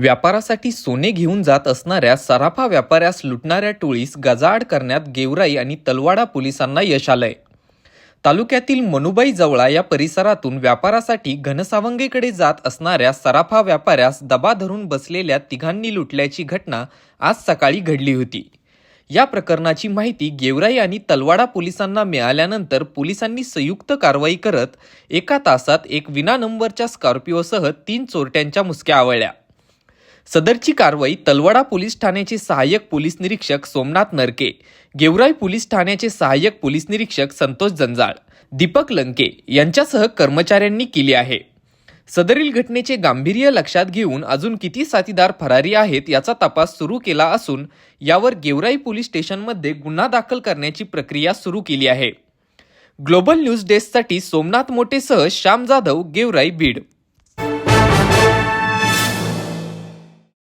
व्यापारासाठी सोने घेऊन जात असणाऱ्या सराफा व्यापाऱ्यास लुटणाऱ्या टोळीस गजाआड करण्यात गेवराई आणि तलवाडा पोलिसांना यश आलंय. तालुक्यातील मनुबाई जवळा या परिसरातून व्यापारासाठी घनसावंगेकडे जात असणाऱ्या सराफा व्यापाऱ्यास दबा धरून बसलेल्या तिघांनी लुटल्याची घटना आज सकाळी घडली होती. या प्रकरणाची माहिती गेवराई आणि तलवाडा पोलिसांना मिळाल्यानंतर पोलिसांनी संयुक्त कारवाई करत एका तासात एक विना नंबरच्या स्कॉर्पिओसह तीन चोरट्यांच्या मुसक्या आवळल्या. सदरची कारवाई तलवडा पोलीस ठाण्याचे सहाय्यक पोलीस निरीक्षक सोमनाथ नरके गेवराई पोलीस ठाण्याचे सहाय्यक पोलीस निरीक्षक संतोष जंजाळ दीपक लंके यांच्यासह कर्मचाऱ्यांनी केली आहे. सदरील घटनेचे गांभीर्य लक्षात घेऊन अजून किती साथीदार फरारी आहेत याचा तपास सुरू केला असून यावर गेवराई पोलीस स्टेशनमध्ये गुन्हा दाखल करण्याची प्रक्रिया सुरू केली आहे. ग्लोबल न्यूज डेस्कसाठी सोमनाथ मोटेसह श्याम जाधव गेवराई बीड.